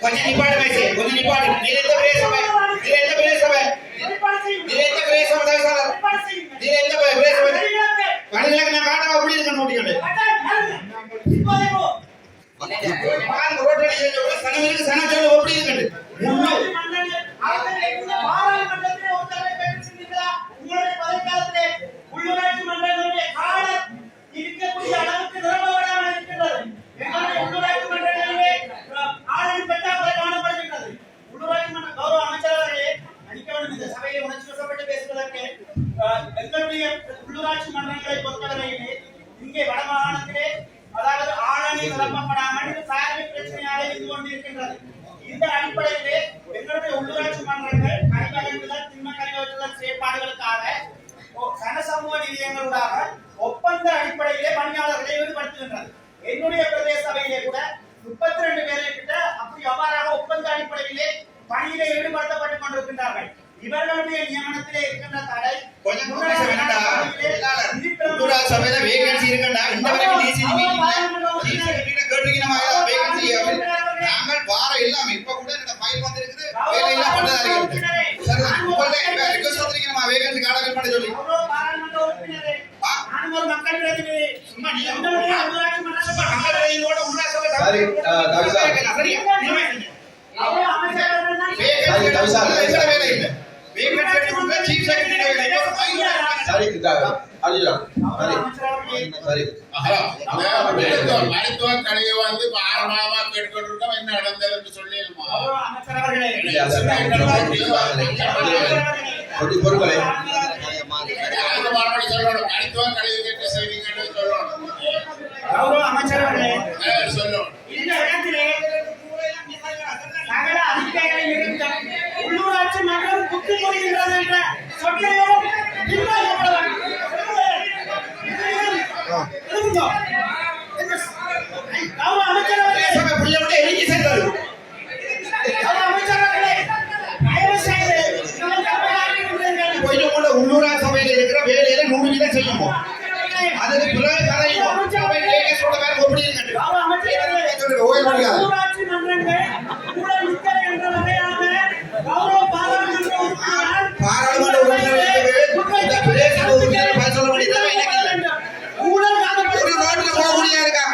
கொஞ்சம் நிப்பாடு பேசி கொஞ்சம் நிப்பாடு நீரெந்த பிரே சபை நீரெந்த பிரே சபை நீரெந்த பிரே சபை தயவுசார் நீரெந்த பிரே சபை கடையில நான் காட்டவா அப்படி இருக்க நோட்டிக்கொண்டு பாருங்க ரோட்டடி செஞ்சவங்க சனவருக்கு சன சொல்லு எப்படி இருக்கண்டு முன்னு உள்ளூராட்சி மன்றங்களை பொறுத்தவரையிலே இங்கே வடமாகாணத்திலே அதாவது ஆளணி நிரப்பப்படாமல் இது சார்பு பிரச்சனையாக இருந்து கொண்டிருக்கின்றது. இந்த அடிப்படையிலே எங்களுடைய உள்ளூராட்சி மன்றங்கள் திண்ம செயற்பாடுகளுக்காக சனசமூக ஒப்பந்த அடிப்படையிலே பணியாளர்களை ஈடுபடுத்துகின்றது. என்னுடைய பிரதேச சபையிலே கூட முப்பத்தி ரெண்டு பேரை கிட்ட அப்படி அவ்வாறாக ஒப்பந்த அடிப்படையிலே பணியிலே ஈடுபடுத்தப்பட்டுக் கொண்டிருக்கின்றார்கள். இவர்களுடைய நியமனத்திலே இருக்கின்ற தடை கொஞ்சம் சபையில வேகன்சி இருக்கண்டா இந்த வரைக்கும் என்ன நடந்ததுன்னு சொல்லிடுமா கௌரவ மறுபடி சொல்லணும் மருத்துவ கடையை கேட்டு சொல்லணும் கௌரவ அவர்களே, அஹ் சொல்லணும் இந்த இடத்திலே சகல அதிகாரிகளை நிறுத்த உள்ளூராட்சி மன்றம் புத்து என்ற சொற்கையோடு முடியாது உள்ளூராட்சி மன்றங்கள் ஊழல் மிக்கவை என்ற வகையாக கௌரவ பாராளுமன்ற உறுப்பினரால் பாராளுமன்ற உறுப்பினர்களுக்கு இந்த பிரதேச உறுப்பினர் பதில் சொல்ல வேண்டியது எனக்கு இல்லை. ஊழல் ஒரு. ரோட்ல போக முடியாது இருக்கா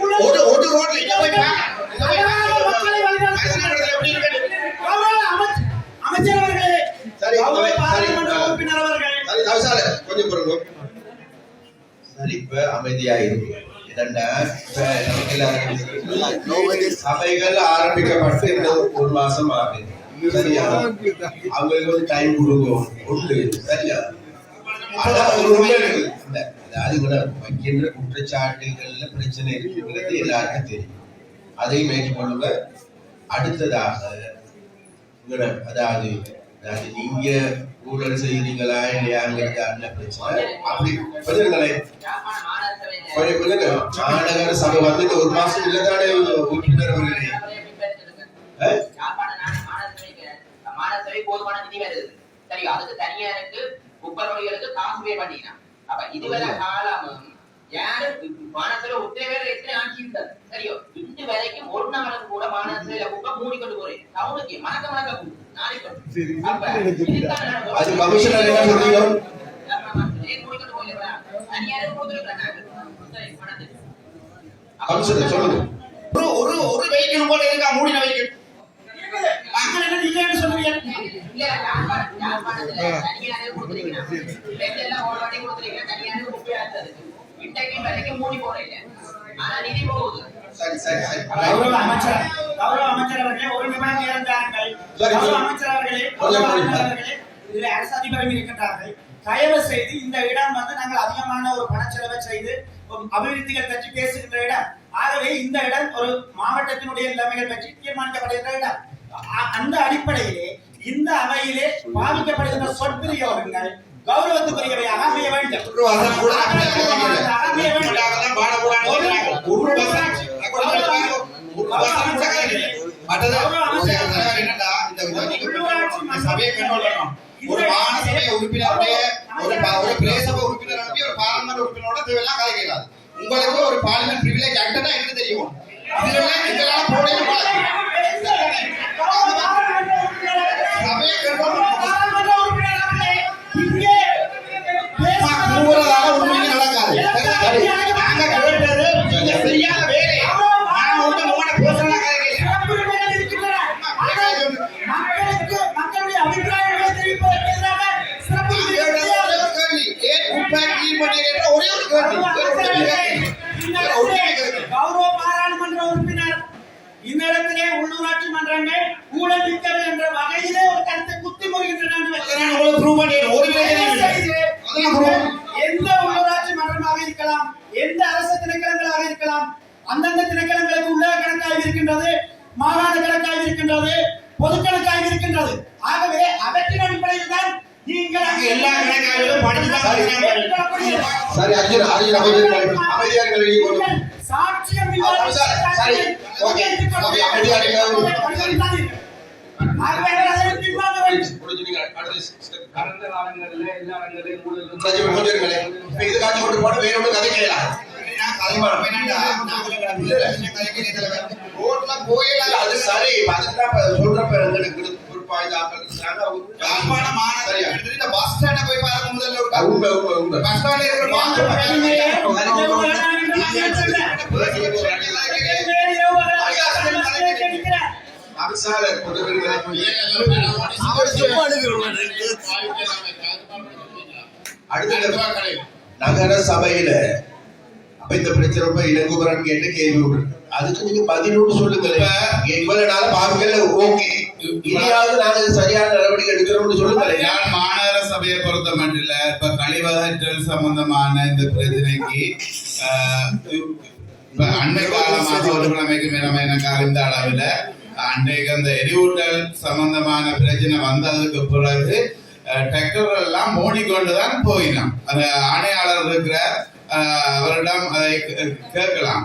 ஒரு ஒரு ரோட்ல இங்க போய் பா? இங்க போய் பா. மக்களை வழிநடத்த அரசியல் இடத்துல எப்படி இருக்கு? கௌரவ அமைச்ச- அமைச்சர் அவர்களே சரி, பாராளுமன்ற. உறுப்பினர் அவர்கள். சரி கொஞ்சம் பொருள் சரி இப்ப அமைதியா இருக்கு சபைகள் ஆரம்பிக்கப்பட்டு ஒரு மாசம் ஆகுது. சரியா? அவங்களுக்கு ஒரு டைம் கொடுக்கும். உண்டு. சரியா? அதாவது கூட வைக்கின்ற குற்றச்சாட்டுகள்ல பிரச்சனை இருக்குங்கிறது எல்லாருக்கும் தெரியும். அதையும் ஏற்றுக்கொள்ளுங்க அடுத்ததாக அதாவது அதாவது நீங்க ஊழல் செய்யறீங்களா இல்லையாங்கிறது அந்த பிரச்சனை. அப்படி கொஞ்சங்க மாநகர சபை வந்துட்டு ஒரு மாசம் இல்லதானே உறுப்பினர் அவர்களே? போதுமான நிதி வருது சரி அதுக்கு தனியா இருக்கு குப்பரொழிகளுக்கு காசு பே பண்ணிக்கலாம் அப்ப இதுவரை காலமும் யாரும் மானத்துல ஒற்றை பேர் எத்தனை ஆட்சி இருந்தது சரியோ. இன்று வரைக்கும் ஒரு நாளும் கூட மானத்துல குப்பை மூடிக்கொண்டு போறேன் டவுனுக்கு மணக்க மணக்க கூடு நாளைக்கு அப்ப இதுக்கான நான் அது கமிஷனர் என்ன சொல்றீங்க கமிஷனர் சொல்லுங்க ஒரு ஒரு ஒரு வெஹிக்கிள் போல இருக்கா மூடின வெஹிக்கிள் மூடி போறீங்க ஆனா நிதி போகுது சரி சரி சரி. கௌரவ அமைச்சர் கௌரவ அமைச்சர் அவர்களே சரி, கௌரவ சரி. அமைச்சர் அவர்களே சொல்லுங்க, கௌரவ சொல்லுங்க. ஆளுநர் அவர்களே இதுல அரசு அதிபரும் இருக்கின்றார்கள். தயவு செய்து இந்த இடம் வந்து நாங்கள் அதிகமான ஒரு பணச்செலவை செய்து அபிவிருத்திகள் பற்றி பேசுகின்ற இடம். ஆகவே இந்த இடம் ஒரு மாவட்டத்தினுடைய நிலைமைகள் பற்றி தீர்மானிக்கப்படுகின்ற இடம். அந்த அடிப்படையிலே இந்த அவையிலே பாதிக்கப்படுகின்ற சொற்பிரயோகங்கள் கௌரவத்துக்குரியவையாக அமைய வேண்டும் ஒரு வசனம் கூட அமைய வேண்டும். ஒரு வசனம் ஒரு வசனம் மற்றது என்னடா, இந்த சபையை கண்ட்ரோல் ஒரு மாநில உறுப்பினருடைய ஒரு ஒரு ஒரு பாராளுமன்ற உறுப்பினரோட இதெல்லாம் கதை கேட்காது உங்களுக்கு ஒரு பார்லிமெண்ட் பிரிவிலேஜ் ஆக்டா தெரியும் இதெல்லாம் இதெல்லாம் மிக்கவை என்ற வகையிலே ஒரு கருத்தை குத்தி முறுகின்றன. எந்த உள்ளூராட்சி மன்றமாக இருக்கலாம் எந்த அரசு திணைக்களங்களாக இருக்கலாம் அந்தந்த திணைக்களங்களுக்கு உள்ள கணக்காக இருக்கின்றது மாகாண கணக்காக இருக்கின்றது பொது கணக்காக இருக்கின்றது. ஆகவே அவற்றின் அடிப்படையில் தான் நீங்கள் நாங்க எல்லா கணக்காய்விலும் படிச்சுதான். சரி அர்ஜுன் அர்ஜுன் அமைதியாக அமைதியாக சாட்சியம் சரி. ஓகே. ஓகே, அமைதியாக பஸ் ஸ்டாண்ட போய் பாருங்க முதல்ல பஸ் ஸ்டாண்ட்ல இருக்கிற அடுத்தது நகர சபையில அப்ப இந்த பிரச்சனை இளங்குமரன் கேட்டு கேள்வி அதுக்கு நீங்க பதிலோடு சொல்லுங்க இவ்வளவு நாள் பாக்கல ஓகே. இனியாவது நாங்க சரியான நடவடிக்கை எடுக்கிறோம்னு சொல்லுங்க யாழ் மாநகர சபையை பொறுத்த மட்டும் இப்ப கழிவகற்றல் சம்பந்தமான இந்த பிரச்சனைக்கு இப்ப அண்மை காலமாக ஒரு கிழமைக்கு மேலமே எனக்கு அறிந்த அளவில் அன்றைக்கு அந்த எரிவூட்டல் சம்பந்தமான பிரச்சனை வந்ததுக்கு பிறகு டிராக்டர் எல்லாம் தான் போயினான் அந்த ஆணையாளர் இருக்கிற அவரிடம் அதை கேட்கலாம்.